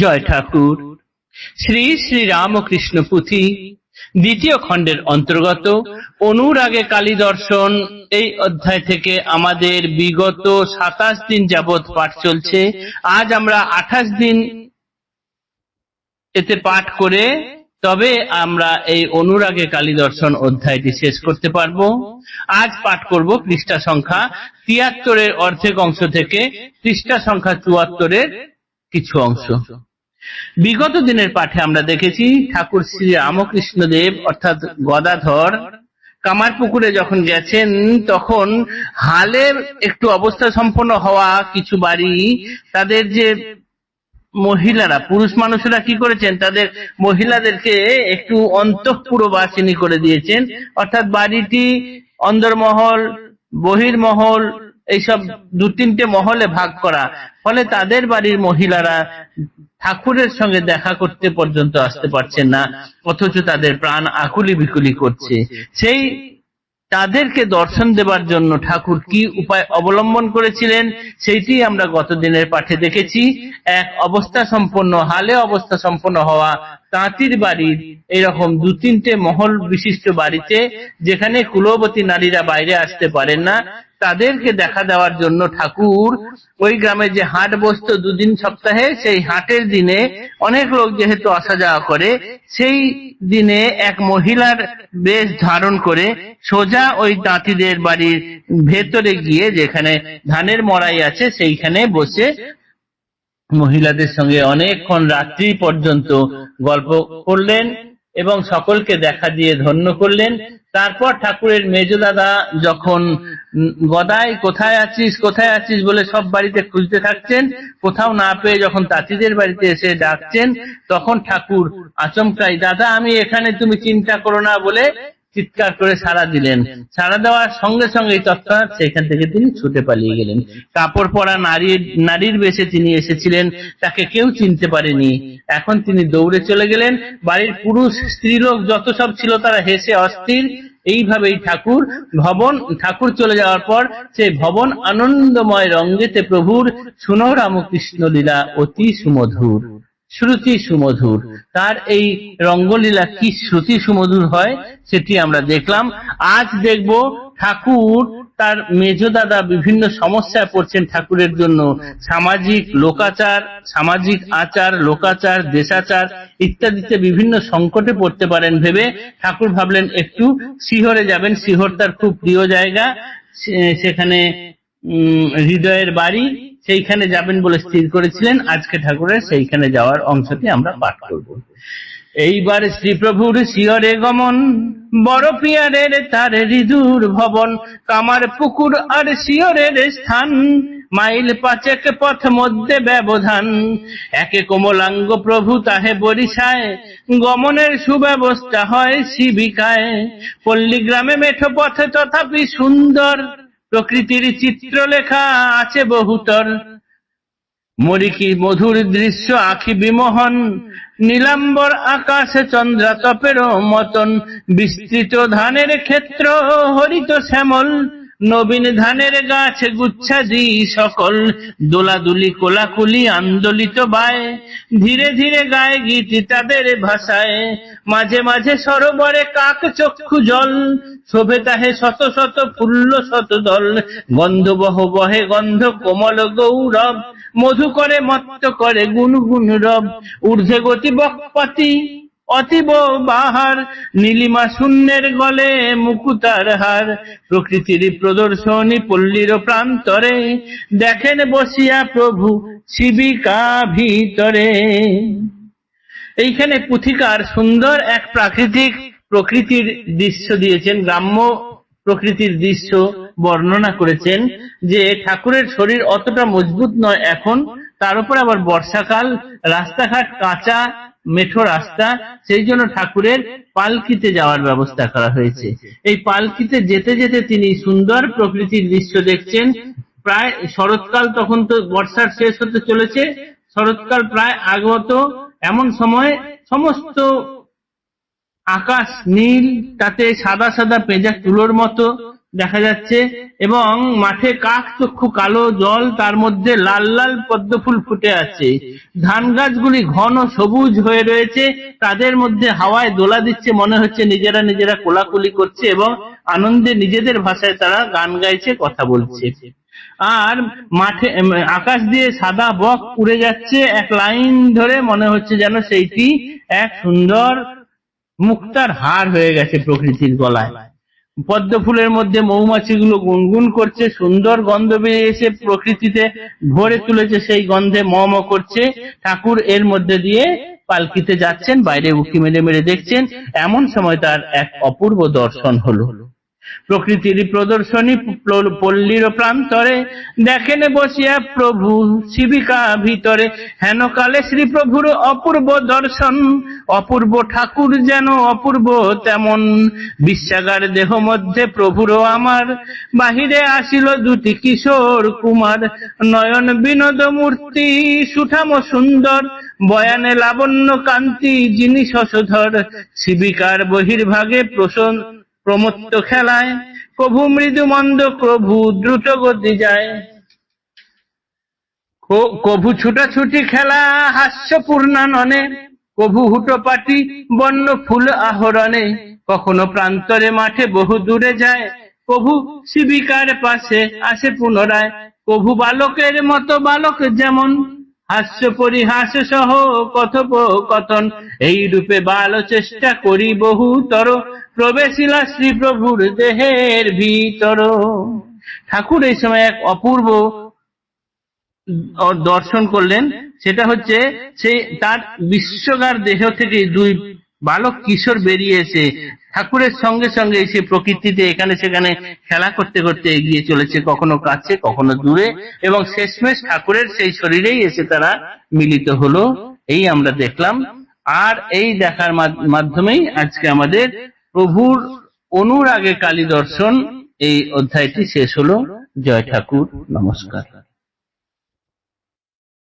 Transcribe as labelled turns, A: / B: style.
A: জয় ঠাকুর। শ্রী শ্রী রামকৃষ্ণ পুঁথি দ্বিতীয় খণ্ডের অন্তর্গত। অনুরাগে কালী দর্শন, এই অধ্যায় থেকে আমাদের বিগত সাতাশ দিন যাবৎ পাঠ চলছে। আজ আমরা আঠাশ দিন এতে পাঠ করে তবে আমরা এই অনুরাগে কালী দর্শন অধ্যায়টি শেষ করতে পারব। আজ পাঠ করব পৃষ্ঠা সংখ্যা তিয়াত্তরের অর্ধেক অংশ থেকে, পৃষ্ঠা সংখ্যা চুয়াত্তরের কিছু অংশ। বিগত দিনের পাঠে আমরা দেখেছি ঠাকুর শ্রী রামকৃষ্ণ দেব অর্থাৎ গদাধর কামারপুকুরে যখন গেছেন তখন হালের একটু অবস্থা সম্পন্ন হওয়া কিছু বাড়ি তাদের যে মহিলারা পুরুষ মানুষেরা কি করেছেন? তাদের মহিলাদেরকে একটু অন্তঃপুরবাসিনী করে দিয়েছেন। অর্থাৎ বাড়িটি অন্দরমহল বহির্মহল এইসব দু তিনটে মহলে ভাগ করা। ফলে তাদের বাড়ির মহিলারা ঠাকুরের সঙ্গে দেখা করতে পর্যন্ত আসতে পারছেন না, অথচ তাদের প্রাণ আকুলি বিকুলি করছে। সেই তাদেরকে দর্শন দেবার জন্য ঠাকুর কি উপায় অবলম্বন করেছিলেন, সেইটি আমরা গত দিনের পাঠে দেখেছি। এক অবস্থা সম্পন্ন, হালে অবস্থা সম্পন্ন হওয়া তাঁতির বাড়ির এরকম দু তিনটে মহল বিশিষ্ট বাড়িতে যেখানে কুলবতী নারীরা বাইরে আসতে পারেন না, তাদেরকে দেখা দেওয়ার জন্য ঠাকুর ওই গ্রামে যে হাট বসতো দুদিন সপ্তাহে, সেই হাটের দিনে অনেক লোক যেহেতু আসা যাওয়া করে, সেই দিনে এক মহিলার বেশ ধারণ করে সোজা ওই তাঁতিদের বাড়ির ভেতরে গিয়ে যেখানে ধানের মড়াই আছে, সেইখানে বসে মহিলাদের সঙ্গে অনেকক্ষণ রাত্রি পর্যন্ত গল্প করলেন এবং সকলকে দেখা দিয়ে ধন্য করলেন। তারপর ঠাকুরের মেজদাদা যখন উম, গদাই কোথায় আছিস? কোথায় আছিস? বলে সব বাড়িতে খুঁজতে থাকছেন। কোথাও না পেয়ে যখন তাঁতিদের বাড়িতে এসে ডাকছেন তখন ঠাকুর আচমকাই দাদা আমি এখানে তুমি চিন্তা করো না বলে চিৎকার করে সাড়া দিলেন। সাড়া দেওয়ার সঙ্গে সঙ্গে তৎক্ষণাৎ সেখান থেকে তিনি ছুটে পালিয়ে গেলেন। কাপড় পরা নারীর নারীর বেশে তিনি এসেছিলেন, তাকে কেউ চিনতে পারেনি। এখন তিনি দৌড়ে চলে গেলেন। বাড়ির পুরুষ, স্ত্রীলোক যত সব ছিল তারা হেসে অস্থির। এইভাবেই ঠাকুর ভবন, ঠাকুর চলে যাওয়ার পর সেই ভবন আনন্দময় রঙ্গেতে প্রভুর শুনো রামকৃষ্ণ লীলা অতি সুমধুর। শ্রুতি সুমধুর। তার এই রঙ্গলীলা কি শ্রুতি সুমধুর হয়, সেটি আমরা দেখলাম। আজ দেখব ঠাকুর, তার মেজদাদা বিভিন্ন সমস্যায় পড়ছেন ঠাকুরের জন্য। সামাজিক লোকাচার, সামাজিক আচার, লোকাচার, দেশাচার ইত্যাদিতে বিভিন্ন সংকটে পড়তে পারেন ভেবে ঠাকুর ভাবলেন, একটু শিহরে যাবেন। শিহর তার খুব প্রিয় জায়গা। সেখানে হৃদয়ের বাড়ি। সেইখানে যাবেন বলে স্থির করেছিলেন। আজকে ঠাকুরের সেইখানে যাওয়ার অংশটি আমরা পাঠ করব। এইবার শ্রীপ্রভুর শিয়রে গমন, বড় পিয়ারের তার হৃদুর ভবন, কামার পুকুর আর শিয়রের স্থান, মাইল পাচেক পথ মধ্যে ব্যবধান। একে কোমলাঙ্গ প্রভু তাহে বরিশায়, গমনের সুব্যবস্থা হয় শিবিকায়। পল্লী গ্রামে মেঠো পথে তথাপি সুন্দর প্রকৃতির চিত্রলেখা আছে বহুতর মরিকি মধুর দৃশ্য আখি বিমোহন, নীলাম্বর আকাশে চন্দ্রাতপের মতন, বিস্তৃত ধানের ক্ষেত্র হরিত শ্যামল নবীন ধানের গাছ গুচ্ছাদি সকল, দোলাদুলি কোলাকুলি আন্দোলিত বায়। ধীরে ধীরে গায়ে গীত তাদের ভাষায়। মাঝে মাঝে সরোবরে কাক চক্ষু জল। শোভে তাহে শত শত ফুল্ল শত দল। গন্ধ বহ বহে গন্ধ কোমল গৌরব। মধু করে মত্ত করে গুনগুন রব। ঊর্ধ্বে গতি বকপতি। অতীব বাহার, নীলিমা শূন্যের গলে মুকুতার হার। প্রকৃতির প্রদর্শনী পল্লীর প্রান্তরে দেখেন বসিয়া প্রভু শিবিকা ভিতরে। এইখানে পুথিকার সুন্দর এক প্রাকৃতিক প্রকৃতির দৃশ্য দিয়েছেন, গ্রাম্য প্রকৃতির দৃশ্য বর্ণনা করেছেন যে ঠাকুরের শরীর অতটা মজবুত নয় এখন, তার উপর আবার বর্ষাকাল, রাস্তাঘাট কাঁচা মেঠো রাস্তা, সেই জন্য ঠাকুরের পালকিতে যাওয়ার ব্যবস্থা করা হয়েছে। এই পালকিতে যেতে যেতে তিনি সুন্দর প্রকৃতির দৃশ্য দেখছেন। প্রায় শরৎকাল তখন তো বর্ষার শেষ হতে চলেছে। শরৎকাল প্রায় আগত এমন সময় সমস্ত আকাশ নীল, তাতে সাদা সাদা পেঁজা তুলোর মতো দেখা যাচ্ছে, এবং মাঠে কাক, চক্ষু কালো, জল তার মধ্যে লাল লাল পদ্ম ফুল ফুটে আছে। ধান গাছগুলি ঘন সবুজ হয়ে রয়েছে, তাদের মধ্যে হাওয়ায় দোলা দিচ্ছে, মনে হচ্ছে নিজেরা নিজেরা কোলাকুলি করছে, এবং আনন্দে নিজেদের ভাষায় তারা গান গাইছে, কথা বলছে। আর মাঠে আকাশ দিয়ে সাদা বক উড়ে যাচ্ছে, এক লাইন ধরে মনে হচ্ছে যেন সেইটি এক সুন্দর মুক্তার হার হয়ে গেছে প্রকৃতির গলায়। পদ্ম ফুলের মধ্যে মৌমাছিগুলো গুনগুন করছে, সুন্দর গন্ধ বেরিয়েছে প্রকৃতিতে ভরে তুলেছে সেই গন্ধে ম ম করছে। ঠাকুর এর মধ্যে দিয়ে পালকিতে যাচ্ছেন, বাইরে উকি মেরে মেরে দেখছেন। এমন সময় তার এক অপূর্ব দর্শন হলো। প্রকৃতির প্রদর্শনী পল্লীর প্রান্তরে দেখেন বসিয়া প্রভু শিবিকা ভিতরে। হেন কালে শ্রী প্রভুর অপূর্ব দর্শন, অপূর্ব ঠাকুর যেন অপূর্ব তেমন। বিশ্বাগার দেহ মধ্যে প্রভুরও আমার, বাহিরে আসিল দুটি কিশোর কুমার। নয়ন বিনোদ মূর্তি, সুঠাম সুন্দর, বয়ানে লাবণ্য কান্তি, যিনি শশধর শিবিকার বহির্ভাগে প্রসন প্রমত্ত খেলায়, প্রভু মৃদু মন্দ প্রভু দ্রুত গতি যায়। কভু ছুটাছুটি খেলা হাস্যপূর্ণাননে কভু হুটোপাটি, বন্য ফুল আহরণে। কখনো প্রান্তরে, মাঠে বহু দূরে যায়, কভু শিবিকার পাশে আসে পুনরায়। কভু বালকের মতো, বালক যেমন হাস্য পরিহাস সহ কথোপকথন। এই রূপে বাল চেষ্টা করি বহুতর। প্রবেশিলা শ্রী প্রভুর দেহের ভিতর। ঠাকুর এই সময় এক অপূর্ব দর্শন করলেন। সেটা হচ্ছে সে তার বিশ্বকার দেহ থেকে দুই বালক কিশোর বেরিয়ে এসে ঠাকুরের সঙ্গে সঙ্গে এসে প্রকৃতিতে এখানে সেখানে খেলা করতে করতে এগিয়ে চলেছে, কখনো কাছে, কখনো দূরে, এবং শেষমেশ ঠাকুরের সেই শরীরেই এসে তারা মিলিত হলো। এই আমরা দেখলাম। আর এই দেখার মাধ- মাধ্যমেই আজকে আমাদের প্রভুর অনুরাগে কালী দর্শন, এই অধ্যায়টি শেষ হলো। জয় ঠাকুর, নমস্কার।